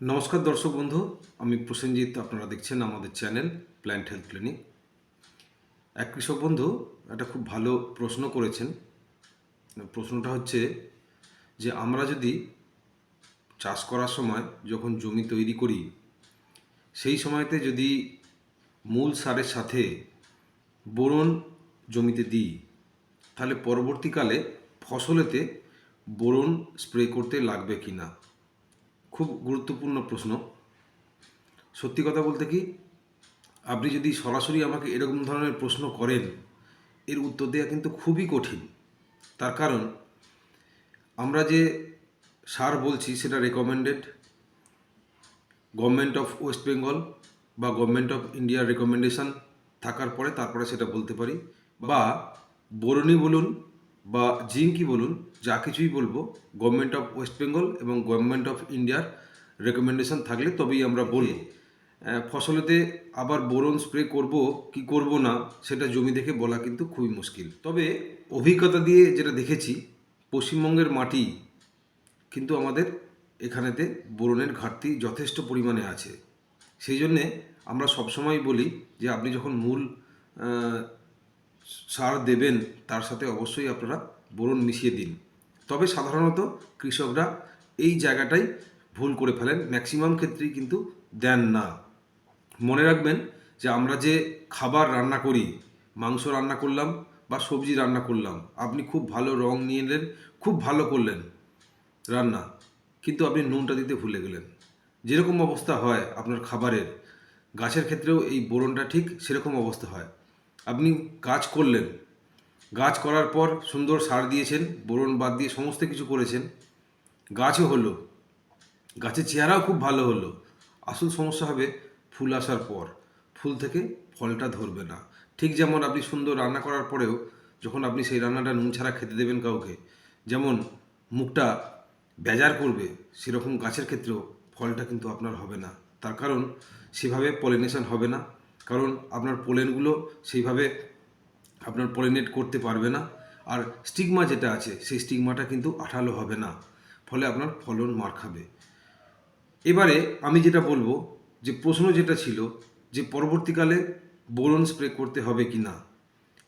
নমস্কার দর্শক বন্ধু, আমি প্রসেনজিৎ, আপনারা দেখছেন আমাদের চ্যানেল প্ল্যান্ট হেলথ ক্লিনিক এক কৃষক বন্ধু একটা খুব ভালো প্রশ্ন করেছেন। প্রশ্নটা হচ্ছে যে, আমরা যদি চাষ করার সময় যখন জমি তৈরি করি, সেই সময়তে যদি মূল সারের সাথে বোরন জমিতে দিই, তাহলে পরবর্তীকালে ফসলেতে বোরন স্প্রে করতে লাগবে কি না খুব গুরুত্বপূর্ণ প্রশ্ন। সত্যি কথা বলতে কি, আপনি যদি সরাসরি আমাকে এরকম ধরনের প্রশ্ন করেন, এর উত্তর দেওয়া কিন্তু খুবই কঠিন। তার কারণ, আমরা যে সার বলছি সেটা recommended government of West Bengal বা গভর্নমেন্ট অফ ইন্ডিয়ার রেকমেন্ডেশন থাকার পরে তারপরে সেটা বলতে পারি। বা বোরনি বলুন বা জিঙ্কি বলুন যা কিছুই বলব গভর্নমেন্ট অফ ওয়েস্ট বেঙ্গল এবং গভর্নমেন্ট অফ ইন্ডিয়ার রেকমেন্ডেশন থাকলে তবেই আমরা বলি ফসলেতে আবার বোরন স্প্রে করব কি করব না সেটা জমি দেখে বলা কিন্তু খুবই মুশকিল। তবে অভিজ্ঞতা দিয়ে যেটা দেখেছি পশ্চিমবঙ্গের মাটি কিন্তু আমাদের এখানেতে বোরনের ঘাটতি যথেষ্ট পরিমাণে আছে। সেই জন্যে আমরা সবসময় বলি যে আপনি যখন মূল সার দেবেন, তার সাথে অবশ্যই আপনারা বোরন মিশিয়ে দিন। তবে সাধারণত কৃষকরা এই জায়গাটাই ভুল করে ফেলেন ম্যাক্সিমাম ক্ষেত্রেই কিন্তু দেন না। মনে রাখবেন যে আমরা যে খাবার রান্না করি, মাংস রান্না করলাম বা সবজি রান্না করলাম, আপনি খুব ভালো রং নিয়ে এলেন খুব ভালো করলেন রান্না, কিন্তু আপনি নুনটা দিতে ভুলে গেলেন। যেরকম অবস্থা হয় আপনার খাবারের, গাছের ক্ষেত্রেও এই বোরনটা ঠিক সেরকম অবস্থা হয়। আপনি গাছ করলেন। গাছ করার পর সুন্দর সার দিয়েছেন, বোরন বাদ দিয়ে সমস্ত কিছু করেছেন। গাছও হলো। গাছের চেহারাও খুব ভালো হলো। আসল সমস্যা হবে ফুল আসার পর। ফুল থেকে ফলটা ধরবে না। ঠিক যেমন আপনি সুন্দর রান্না করার পরেও যখন আপনি সেই রান্নাটা নুন ছাড়া খেতে দেবেন কাউকে, যেমন মুখটা বেজার করবে, সেরকম গাছের ক্ষেত্রেও ফলটা কিন্তু আপনার হবে না। তার কারণ সেভাবে পলিনেশন হবে না। কারণ আপনার পোলেনগুলো সেইভাবে আপনার পলিনেট করতে পারবে না। আর স্টিগমা যেটা আছে, সেই স্টিগমাটা কিন্তু আঠালো হবে না। ফলে আপনার ফলন মার খাবে। এবারে আমি যেটা বলব, যে প্রশ্ন যেটা ছিল, যে পরবর্তীকালে বোরন স্প্রে করতে হবে কি না?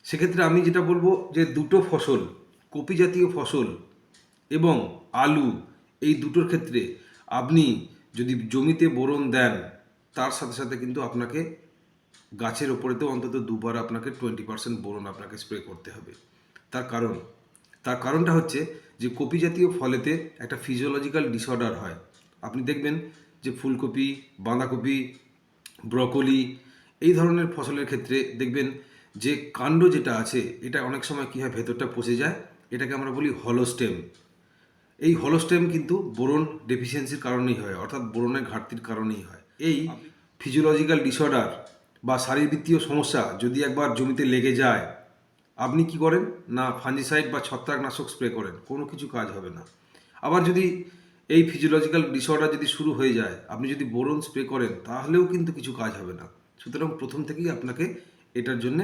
সেক্ষেত্রে আমি যেটা বলব, যে দুটো ফসল কপি জাতীয় ফসল এবং আলু, এই দুটোর ক্ষেত্রে আপনি যদি জমিতে বোরন দেন, তার সাথে সাথে কিন্তু আপনাকে গাছের ওপরেতেও অন্তত দুবার আপনাকে টোয়েন্টি পার্সেন্ট বোরন আপনাকে স্প্রে করতে হবে। তার কারণ তার কারণটা হচ্ছে যে কপি জাতীয় ফলেতে একটা ফিজিওলজিক্যাল ডিসঅর্ডার হয়। আপনি দেখবেন যে ফুলকপি বাঁধাকপি ব্রকলি এই ধরনের ফসলের ক্ষেত্রে দেখবেন যে কাণ্ড যেটা আছে এটা অনেক সময় কী হয় ভেতরটা পচে যায় এটাকে আমরা বলি হলোস্টেম এই হলোস্টেম কিন্তু বোরন ডেফিসিয়েন্সির কারণেই হয় অর্থাৎ বোরনের ঘাটতির কারণেই হয়। এই ফিজিওলজিক্যাল ডিসঅর্ডার বা শারীরবৃত্তীয় সমস্যা যদি একবার জমিতে লেগে যায়, আপনি কি করেন? না ফাঞ্জিসাইড বা ছত্রাকনাশক স্প্রে করেন। কোনো কিছু কাজ হবে না। আবার যদি এই ফিজিওলজিক্যাল ডিসঅর্ডার যদি শুরু হয়ে যায়, আপনি যদি বোরন স্প্রে করেন, তাহলেও কিন্তু কিছু কাজ হবে না। সুতরাং প্রথম থেকেই আপনাকে এটার জন্য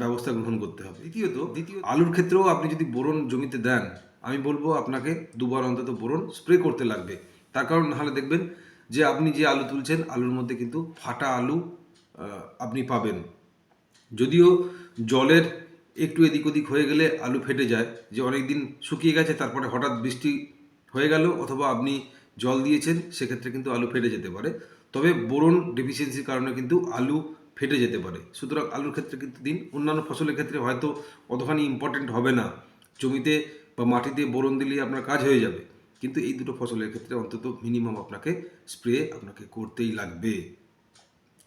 ব্যবস্থা গ্রহণ করতে হবে। দ্বিতীয়ত, দ্বিতীয়, আলুর ক্ষেত্রেও আপনি যদি বোরন জমিতে দেন, আমি বলব আপনাকে দুবার অন্তত বোরন স্প্রে করতে লাগবে। তার কারণ নাহলে দেখবেন যে, আপনি যে আলু তুলছেন, আলুর মধ্যে কিন্তু ফাটা আলু আপনি পাবেন। যদিও জলের একটু এদিক ওদিক হয়ে গেলে আলু ফেটে যায়, যে অনেক দিন শুকিয়ে গেছে, তারপরে হঠাৎ বৃষ্টি হয়ে গেল, অথবা আপনি জল দিয়েছেন, সেক্ষেত্রে কিন্তু আলু ফেটে যেতে পারে। তবে বোরন ডেফিসিয়েন্সির কারণে কিন্তু আলু ফেটে যেতে পারে। সুতরাং আলুর ক্ষেত্রে কিন্তু দিন, অন্যান্য ফসলের ক্ষেত্রে হয়তো অতখানি ইম্পর্টেন্ট হবে না। জমিতে বা মাটিতে বোরন দিলেই আপনার কাজ হয়ে যাবে। কিন্তু এই দুটো ফসলের ক্ষেত্রে অন্তত মিনিমাম আপনাকে স্প্রে আপনাকে করতেই লাগবে।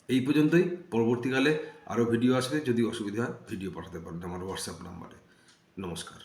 এই পর্যন্তই। পরবর্তীকালে আরও ভিডিও আসবে। যদি অসুবিধা হয় ভিডিও পাঠাতে পারেন আমার হোয়াটসঅ্যাপ নাম্বারে নমস্কার।